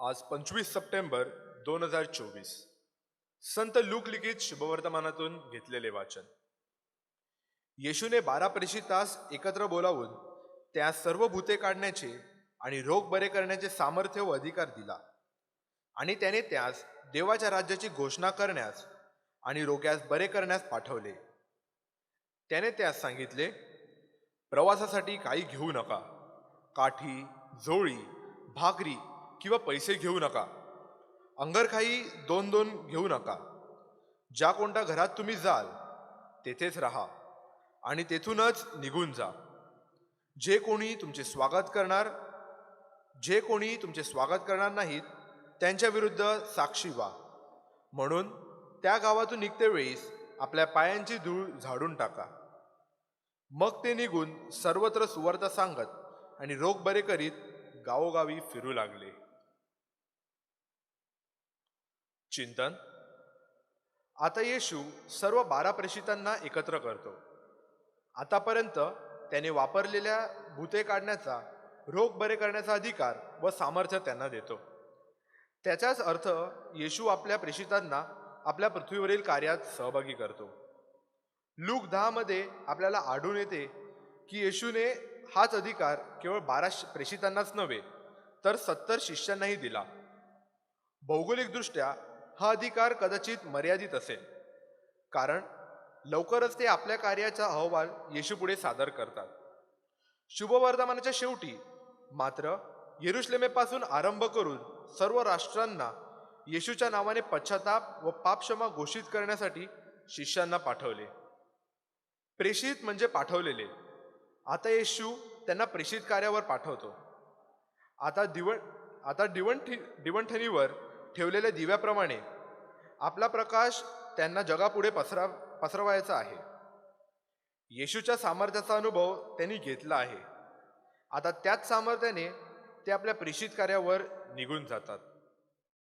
आज पंचवीस सप्टेंबर दोन हजार चोवीस. संत लूक लिखित शुभवर्तमानातून घेतलेले वाचन. येशूने बारा तास एकत्र बोलावून त्या सर्व भूते काढण्याचे आणि रोग बरे करण्याचे सामर्थ्य व अधिकार दिला. आणि त्याने त्यास देवाच्या राज्याची घोषणा करण्यास आणि रोग्यास बरे करण्यास पाठवले. त्याने त्यास सांगितले प्रवासासाठी काही घेऊ नका. काठी झोळी भाकरी किंवा पैसे घेऊ नका. अंगरखाई दोन दोन घेऊ नका. ज्या कोणत्या घरात तुम्ही जाल तेथेच राहा आणि तेथूनच निघून जा. जे कोणी तुमचे स्वागत करणार जे कोणी तुमचे स्वागत करणार नाहीत त्यांच्याविरुद्ध साक्षी व्हा. म्हणून त्या गावातून निघते वेळीस आपल्या पायांची धूळ झाडून टाका. मग ते निघून सर्वत्र सुवार्ता सांगत आणि रोग बरे करीत गावोगावी फिरू लागले. चिंतन? आता येशू सर्व बारा प्रेषितांना एकत्र करतो. आतापर्यंत त्याने वापरलेल्या भूते काढण्याचा रोग बरे करण्याचा अधिकार व सामर्थ्य त्यांना देतो. त्याचाच अर्थ येशू आपल्या प्रेषितांना आपल्या पृथ्वीवरील कार्यात सहभागी करतो. लूक दहामध्ये आपल्याला आढळून येते की येशूने हाच अधिकार केवळ बारा श- प्रेषितांनाच नव्हे तर सत्तर शिष्यांनाही दिला. भौगोलिकदृष्ट्या हा अधिकार कदाचित मर्यादित असेल. कारण लवकरच ते आपल्या कार्याचा अहवाल येशूपुढे सादर करतात. शुभवर्धमानाच्या शेवटी मात्र येरुश्लेमेपासून आरंभ करून सर्व राष्ट्रांना येशूच्या नावाने पश्चाताप व पापक्षमा घोषित करण्यासाठी शिष्यांना पाठवले. प्रेषित म्हणजे पाठवलेले. आता येशू त्यांना प्रेषित कार्यावर पाठवतो. आता दिवण आता दिवण दिवणठणीवर ठेवलेल्या दिव्याप्रमाणे आपला प्रकाश त्यांना जगापुढे पसरा पसरवायचा आहे. येशूच्या सामर्थ्याचा अनुभव त्यांनी घेतला आहे. आता त्याच सामर्थ्याने ते आपल्या प्रेषित कार्यावर निघून जातात.